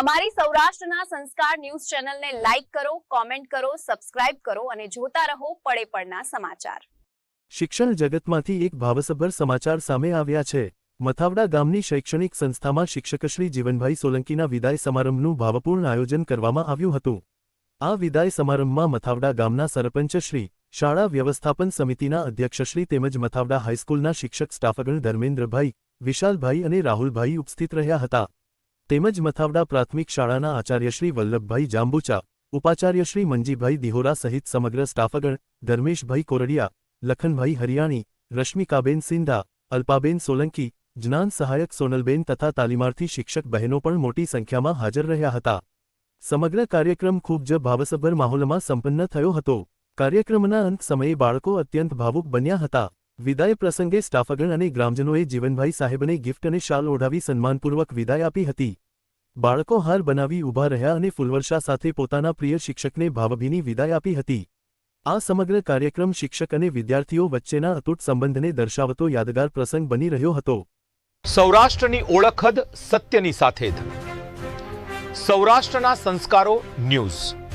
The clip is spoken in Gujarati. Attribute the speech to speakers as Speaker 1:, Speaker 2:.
Speaker 1: અમારી સૌરાષ્ટ્રના સંસ્કાર ન્યૂઝ ચેનલને લાઈક કરો, કોમેન્ટ કરો, સબસ્ક્રાઇબ કરો અને જોતા રહો પડે પડના સમાચાર.
Speaker 2: શિક્ષણ જગતમાંથી એક ભાવસભર સમાચાર સામે આવ્યા છે. મથાવડા ગામની શૈક્ષણિક સંસ્થામાં શિક્ષકશ્રી જીવનભાઈ સોલંકીના વિદાય સમારંભનું ભાવપૂર્ણ આયોજન કરવામાં આવ્યું હતું. આ વિદાય સમારંભમાં મથાવડા ગામના સરપંચશ્રી, શાળા વ્યવસ્થાપન સમિતિના અધ્યક્ષશ્રી તેમજ મથાવડા હાઈસ્કૂલના શિક્ષક સ્ટાફગણ ધર્મેન્દ્રભાઈ, વિશાલભાઈ અને રાહુલભાઈ ઉપસ્થિત રહ્યા હતા. તેમજ મથાવડા પ્રાથમિક શાળાના આચાર્યશ્રી વલ્લભભાઈ જાંબુચા, ઉપાચાર્યશ્રી મંજીભાઈ દિહોરા સહિત સમગ્ર સ્ટાફગણ, ધર્મેશભાઈ કોરડિયા, લખનભાઈ હરિયાણી, રશ્મિકાબેન સિંધા, અલ્પાબેન સોલંકી, જ્ઞાન સહાયક સોનલબેન તથા તાલીમાર્થી શિક્ષક બહેનો પણ મોટી સંખ્યામાં હાજર રહ્યા હતા. સમગ્ર કાર્યક્રમ ખૂબ જ ભાવસભર માહોલમાં સંપન્ન થયો હતો. કાર્યક્રમના અંત સમયે બાળકો અત્યંત ભાવુક બન્યા હતા. વિદાય પ્રસંગે સ્ટાફગણ અને ગ્રામજનોએ જીવનભાઈ સાહેબને ગિફ્ટ અને શાલ ઓઢાવી સન્માનપૂર્વક વિદાય આપી હતી. બાળકો હાર બનાવી ઊભા રહ્યા અને ફૂલવર્ષા સાથે પોતાના પ્રિય શિક્ષકને ભાવભીની વિદાય આપી હતી. આ સમગ્ર કાર્યક્રમ શિક્ષક અને વિદ્યાર્થીઓ વચ્ચેના અતૂટ સંબંધને દર્શાવતો યાદગાર પ્રસંગ બની રહ્યો હતો.
Speaker 3: સૌરાષ્ટ્રની ઓળખ જ સત્યની સાથે જ. સૌરાષ્ટ્રના સંસ્કારો ન્યૂઝ.